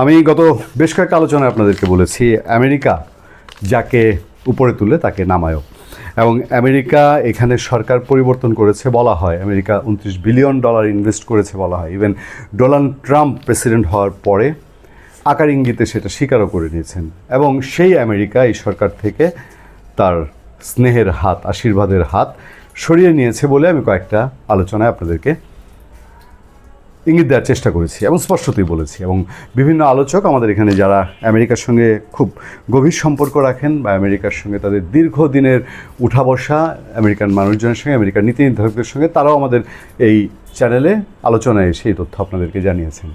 আমি গত বেশ কয়েকটা আলোচনায় আপনাদেরকে বলেছি, আমেরিকা যাকে উপরে তুলে তাকে নামায়ও। এবং আমেরিকা এখানে সরকার পরিবর্তন করেছে বলা হয়, আমেরিকা উনত্রিশ বিলিয়ন ডলার ইনভেস্ট করেছে বলা হয়। ইভেন ডোনাল্ড ট্রাম্প প্রেসিডেন্ট হওয়ার পরে আকার ইঙ্গিতে সেটা স্বীকারও করে নিয়েছেন। এবং সেই আমেরিকা এই সরকার থেকে তার স্নেহের হাত, আশীর্বাদের হাত সরিয়ে নিয়েছে বলে আমি কয়েকটা আলোচনায় আপনাদেরকে ইঙ্গিত দেওয়ার চেষ্টা করেছি এবং স্পষ্টতই বলেছি এবং বিভিন্ন আলোচক আমাদের এখানে যারা আমেরিকার সঙ্গে খুব গভীর সম্পর্ক রাখেন বা আমেরিকার সঙ্গে তাদের দীর্ঘদিনের উঠা বসা আমেরিকান মানুষজনের সঙ্গে, আমেরিকার নীতি নির্ধারকদের সঙ্গে, তারাও আমাদের এই চ্যানেলে আলোচনায় সেই তথ্য আপনাদেরকে জানিয়েছেন।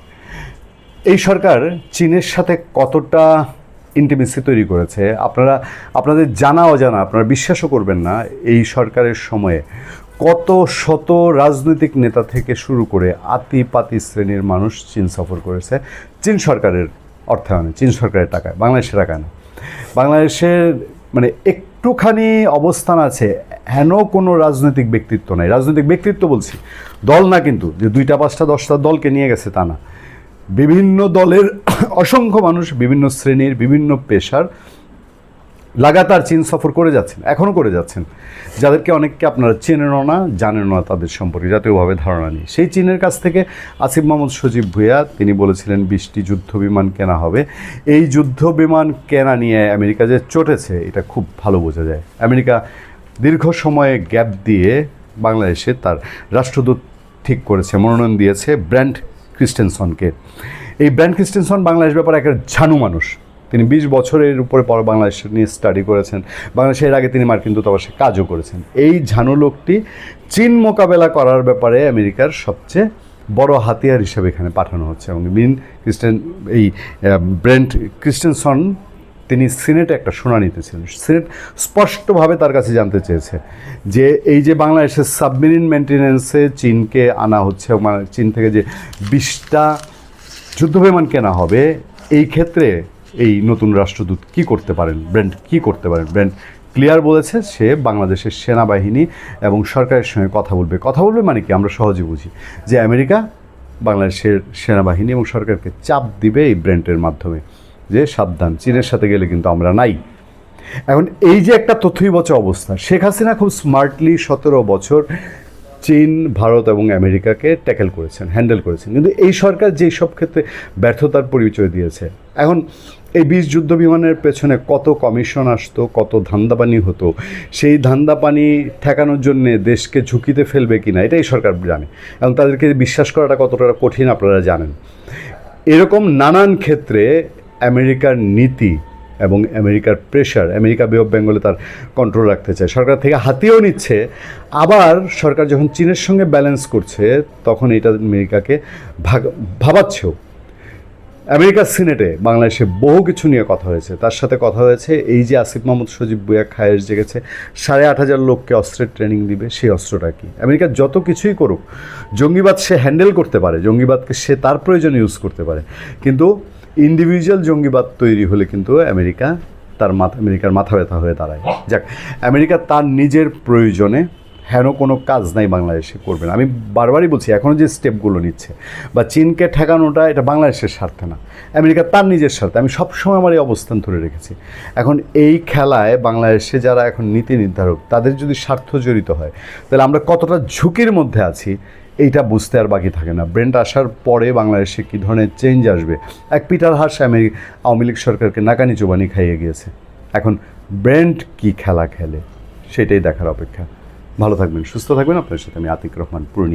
এই সরকার চীনের সাথে কতটা ইন্টিমেসি তৈরি করেছে, আপনারা, আপনাদের জানা অজানা, আপনারা বিশ্বাসও করবেন না, এই সরকারের সময়ে কত শত রাজনৈতিক নেতা থেকে শুরু করে আতিপাতি শ্রেণির মানুষ চীন সফর করেছে। চীন সরকারের অর্থায়নে, চীন সরকারের টাকায়, বাংলাদেশের টাকায় না। বাংলাদেশের মানে একটুখানি অবস্থান আছে, হেন কোনো রাজনৈতিক ব্যক্তিত্ব নাই। রাজনৈতিক ব্যক্তিত্ব বলছি, দল না কিন্তু, যে দুইটা, পাঁচটা, দশটা দলকে নিয়ে গেছে তা না। বিভিন্ন দলের অসংখ্য মানুষ বিভিন্ন শ্রেণির বিভিন্ন পেশার লাগাতার চীন সফর করে যাচ্ছেন এখনও করে যাচ্ছেন। যাদেরকে অনেককে আপনারা চেনেনও না, জানেনও না তাদের সম্পর্কে জাতীয়ভাবে ধারণা নেই। সেই চীনের কাছ থেকে আসিফ মোহাম্মদ সজীব ভুইয়া, তিনি বলেছিলেন বিশটি যুদ্ধ বিমান কেনা হবে। এই যুদ্ধ বিমান কেনা নিয়ে আমেরিকা যে চটেছে, এটা খুব ভালো বোঝা যায়। আমেরিকা দীর্ঘ সময়ে গ্যাপ দিয়ে বাংলাদেশে তার রাষ্ট্রদূত ঠিক করেছে, মনোনয়ন দিয়েছে ব্র্যান্ড ক্রিস্টেনসনকে। এই ব্র্যান্ড ক্রিস্টেনসন বাংলাদেশ ব্যাপারে একটা ঝানু মানুষ। তিনি বিশ বছরের উপরে পর বাংলাদেশ নিয়ে স্টাডি করেছেন। বাংলাদেশের আগে তিনি মার্কিন দূতাবাসে কাজও করেছেন। এই ঝানু লোকটি চীন মোকাবেলা করার ব্যাপারে আমেরিকার সবচেয়ে বড় হাতিয়ার হিসেবে এখানে পাঠানো হচ্ছে এবং মিন ক্রিস্টেন, এই ব্রেন্ট ক্রিস্টেনসন তিনি সিনেটে একটা শুনানিতে ছিলেন। সিনেট স্পষ্টভাবে তার কাছে জানতে চেয়েছে যে এই যে বাংলাদেশের সাবমেরিন মেনটেন্যান্সে চীনকে আনা হচ্ছে মানে চীন থেকে যে বিশটা যুদ্ধবিমান কেনা হবে, এই ক্ষেত্রে এই নতুন রাষ্ট্রদূত কি করতে পারেন? ব্র্যান্ড কি করতে পারেন? ব্র্যান্ড ক্লিয়ার বলেছে, সে বাংলাদেশের সেনাবাহিনী এবং সরকারের সঙ্গে কথা বলবে। কথা বলবে মানে কি? আমরা সহজে বুঝি যে আমেরিকা বাংলাদেশের সেনাবাহিনী এবং সরকারকে চাপ দিবে এই ব্র্যান্ডের মাধ্যমে যে সাবধান, চীনের সাথে গেলে কিন্তু আমরা নাই। এখন এই যে একটা তথ্যইবচ অবস্থা, শেখ হাসিনা খুব স্মার্টলি সতেরো বছর চীন, ভারত এবং আমেরিকাকে ট্যাকেল করেছেন, হ্যান্ডেল করেছেন। কিন্তু এই সরকার যেই সব ক্ষেত্রে ব্যর্থতার পরিচয় দিয়েছে, এখন এই বিশ যুদ্ধ বিমানের পেছনে কত কমিশন আসতো, কত ধান্দাপানি হতো, সেই ধান্দাপানি ঠেকানোর জন্যে দেশকে ঝুঁকিতে ফেলবে কিনা, এটাই সরকার জানে। এবং তাদেরকে বিশ্বাস করাটা কতটা কঠিন আপনারা জানেন। এরকম নানান ক্ষেত্রে আমেরিকার নীতি এবং আমেরিকার প্রেশার আমেরিকা বে অফ বেঙ্গলে তার কন্ট্রোল রাখতে চায়। সরকার থেকে হাতিয়েও নিচ্ছে। আবার সরকার যখন চীনের সঙ্গে ব্যালেন্স করছে, তখন এটা আমেরিকাকে ভাগ, ভাবাচ্ছেও। আমেরিকার সিনেটে বাংলাদেশে বহু কিছু নিয়ে কথা হয়েছে। তার সাথে কথা হয়েছে, এই যে আসিফ মাহমুদ, সজীব বুয়া খায়ের জেগেছে, সাড়ে আট হাজার লোককে অস্ত্রের ট্রেনিং দিবে, সেই অস্ত্রটা কি? আমেরিকা যত কিছুই করুক, জঙ্গিবাদ সে হ্যান্ডেল করতে পারে, জঙ্গিবাদকে সে তার প্রয়োজনে ইউজ করতে পারে। কিন্তু ইন্ডিভিজুয়াল জঙ্গিবাদ তৈরি হলে কিন্তু আমেরিকা তার মাথা আমেরিকার মাথা ব্যথা হয়ে দাঁড়ায়। যাক আমেরিকা তার নিজের প্রয়োজনে হেন কোনো কাজ নাই বাংলাদেশে করবে না। আমি বারবারই বলছি এখনও যে স্টেপগুলো নিচ্ছে বা চীনকে ঠেকানোটা এটা বাংলাদেশের স্বার্থে না। আমেরিকা তার নিজের স্বার্থে। আমি সবসময় আমার এই অবস্থান ধরে রেখেছি। এখন এই খেলায় বাংলাদেশে যারা এখন নীতি নির্ধারক তাদের যদি স্বার্থ জড়িত হয় তাহলে আমরা কতটা ঝুঁকির মধ্যে আছি এইটা বুঝতে আর বাকি থাকে না। ব্রেন্ড আসার পরে বাংলাদেশে কী ধরনের চেঞ্জ আসবে? এক Peter Haas America Awami League সরকারকে নাকানি চোবানি খাইয়ে গিয়েছে। এখন ব্রেন্ট কি খেলা খেলে, সেটাই দেখার অপেক্ষা। ভালো থাকবেন, সুস্থ থাকবেন। আপনার সাথে আমি আতিক রহমান পূর্ণি